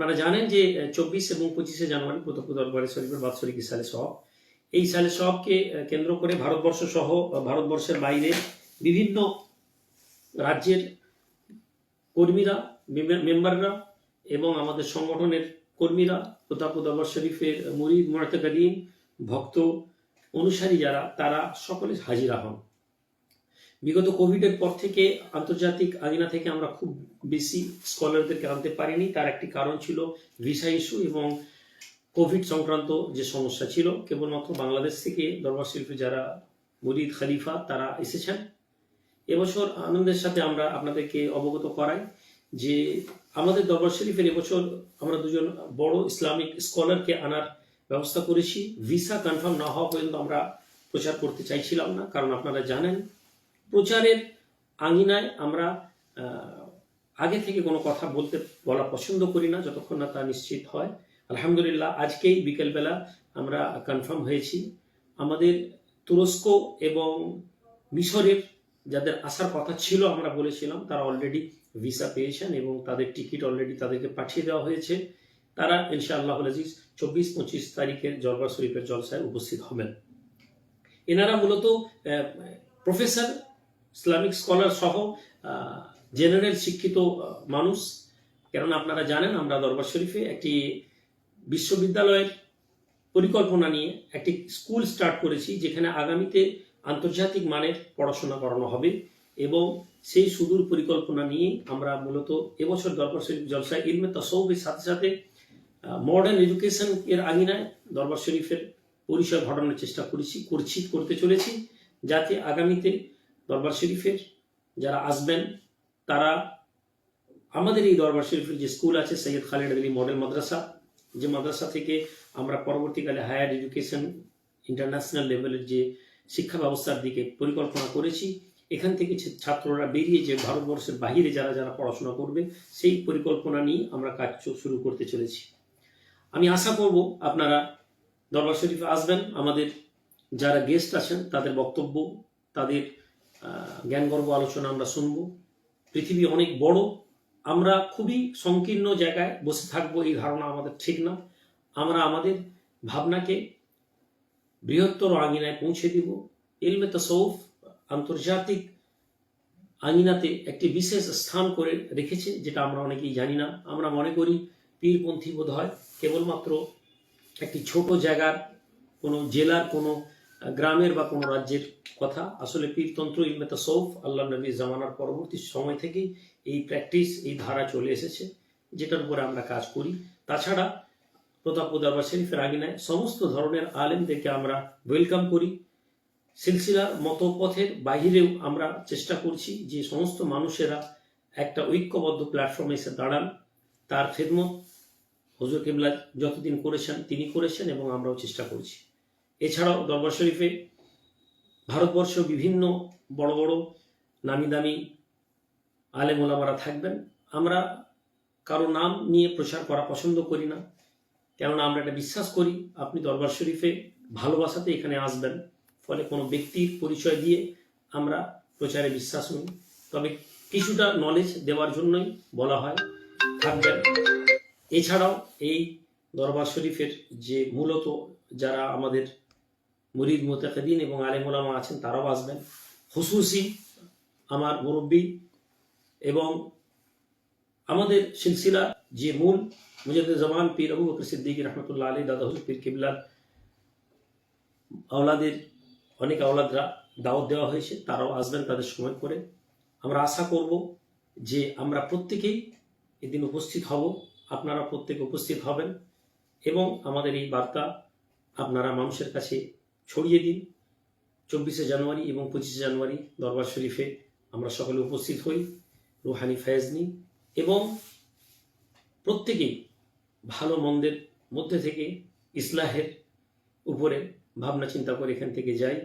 আপনারা জানেন যে চব্বিশ এবং পঁচিশে জানুয়ারি প্রতাপ দরবারে শরীফের বাৎসরিক সালে সব এই সালে সবকে কেন্দ্র করে ভারতবর্ষ সহ ভারতবর্ষের বাইরে বিভিন্ন রাজ্যের কর্মীরা মেম্বাররা এবং আমাদের সংগঠনের কর্মীরা, প্রতাপ দরবার শরীফের মুরিদ মর্তকালীন ভক্ত, অনুসারী যারা, তারা সকলে হাজিরা হন। বিগত কোভিডের পর থেকে আন্তর্জাতিক আঙিনা থেকে আমরা খুব বেশি স্কলারদেরকে আনতে পারিনি। তার একটি কারণ ছিল ভিসা ইস্যু এবং কোভিড সংক্রান্ত যে সমস্যা ছিল, কেবলমাত্র বাংলাদেশ থেকে দরবার শরীফে যারা মুরিদ খালিফা তারা এসেছেন। এবছর আনন্দের সাথে আমরা আপনাদেরকে অবগত করাই যে আমাদের দরবার শরীফের এবছর আমরা দুজন বড় ইসলামিক স্কলারকে আনার ব্যবস্থা করেছি। ভিসা কনফার্ম না হওয়া পর্যন্ত আমরা প্রচার করতে চাইছিলাম না, কারণ আপনারা জানেন প্রচারের আঙিনায় আমরা আগে থেকে কোনো কথা বলতে বলা পছন্দ করি না, যতক্ষণ না তা নিশ্চিত হয়। আলহামদুলিল্লাহ, আজকেই বিকেলবেলা আমরা কনফার্ম হয়েছি। আমাদের তুরস্ক এবং মিশরের যাদের আসার কথা ছিল আমরা বলেছিলাম, তারা অলরেডি ভিসা পেয়েছেন এবং তাদের টিকিট অলরেডি তাদেরকে পাঠিয়ে দেওয়া হয়েছে। তারা ইনশাআল্লাহ আজিজ চব্বিশ পঁচিশ তারিখের জলবার শরীফের জলসায় উপস্থিত হবেন। এনারা মূলত প্রফেসর ইসলামিক স্কলার সহ জেনারেল শিক্ষিত মানুষ। কেননা আপনারা জানেন, আমরা দরবার শরীফে একটি বিশ্ববিদ্যালয়ের পরিকল্পনা নিয়ে একটি স্কুল স্টার্ট করেছি, যেখানে আগামীতে আন্তর্জাতিক মানের পড়াশোনা করানো হবে এবং সেই সুদূর পরিকল্পনা নিয়ে আমরা মূলত এবছর দরবার শরীফ জলসায় ইলমে তসৌফের সাথে সাথে মডার্ন এডুকেশন এর আঙিনায় দরবার শরীফের পরিচয় ঘটানোর চেষ্টা করেছি, করছি, করতে চলেছি, যাতে আগামীতে দরবার শরীফের যারা আসবেন, তারা আমাদের এই দরবার শরীফের যে স্কুল আছে, সৈয়দ খালিদ আলী মডেল মাদ্রাসা, যে মাদ্রাসা থেকে আমরা পরবর্তীকালে হায়ার এডুকেশন ইন্টারন্যাশনাল লেভেলের যে শিক্ষা ব্যবস্থার দিকে পরিকল্পনা করেছি, এখান থেকে ছাত্ররা বেরিয়ে যে ভারতবর্ষের বাহিরে যারা যারা পড়াশোনা করবে, সেই পরিকল্পনা নিয়ে আমরা কাজ শুরু করতে চলেছি। আমি আশা করব আপনারা দরবার শরীফে আসবেন। আমাদের যারা গেস্ট আছেন, তাদের বক্তব্য, তাদের জ্ঞানগর্ব আলোচনা আমরা শুনব। পৃথিবী অনেক বড়। আমরা খুবই সংকীর্ণ জায়গায় বসে থাকব, এই ধারণা আমাদের ঠিক না। আমরা আমাদের ভাবনাকে বৃহত্তর আঙিনায় পৌঁছে দিব। ইলমে তসৌফ আন্তর্জাতিক আঙিনাতে একটি বিশেষ স্থান করে রেখেছে, যেটা আমরা অনেকেই জানি না। আমরা মনে করি পীরপন্থী বোধ হয় কেবলমাত্র একটি ছোট জায়গার কোনো জেলার কোনো গ্রামের বা কোনো রাজ্যের কথা, আসলে পীরতন্ত্র ইলমে তসৌফ আল্লাহ নবী জামানার পরবর্তী সময় থেকেই এই প্র্যাকটিস এই ধারা চলে এসেছে, যেটার উপরে আমরা কাজ করি। তাছাড়া প্রতাপ দরবার শরীফের আঙিনায় সমস্ত ধরনের আলেমদেরকে আমরা ওয়েলকাম করি। সিলসিলার মতপথের বাহিরেও আমরা চেষ্টা করছি যে সমস্ত মানুষেরা একটা ঐক্যবদ্ধ প্ল্যাটফর্মে এসে দাঁড়ান। তার খেদমত হজর কেবলা যতদিন করেছেন, তিনি করেছেন এবং আমরাও চেষ্টা করছি। এছাড়াও দরবার শরীফে ভারতবর্ষ বিভিন্ন বড় বড় নামি দামি আলেম ওলামারা থাকবেন। আমরা কারও নাম নিয়ে প্রচার করা পছন্দ করি না, কেননা আমরা এটা বিশ্বাস করি, আপনি দরবার শরীফে ভালোবাসাতে এখানে আসবেন। ফলে কোনো ব্যক্তির পরিচয় দিয়ে আমরা প্রচারে বিশ্বাস নই তবে কিছুটা নলেজ দেওয়ার জন্যই বলা হয়, থাকবেন। এছাড়াও এই দরবার শরীফের যে মূলত যারা আমাদের মুরিদ মোতাকিদিন এবং আলেমুলামা আছেন, তারাও আসবেন। হুসুসি আমার মুরব্বী এবং আমাদের সিলসিলা যে মূল মুজাদ্দ জামান পীর আবু বকর সিদ্দিক রহমতুল্লাহ আলী দাদা হুজুর পীর কিবলার আওলাদের অনেক আওলাদরা দাওয়াত দেওয়া হয়েছে, তারাও আসবেন তাদের সময় করে। আমরা আশা করব যে আমরা প্রত্যেকেই এদিন উপস্থিত হব, আপনারা প্রত্যেকে উপস্থিত হবেন এবং আমাদের এই বার্তা আপনারা মানুষের কাছে ছড়িয়ে দিন। চব্বিশে জানুয়ারি এবং পঁচিশে জানুয়ারি দরবার শরীফে আমরা সকলে উপস্থিত হই, রুহানি ফয়েজ নিই এবং প্রত্যেকেই ভালো মন্দের মধ্যে থেকে ইসলাহের উপরে ভাবনা চিন্তা করে এখান থেকে যাই।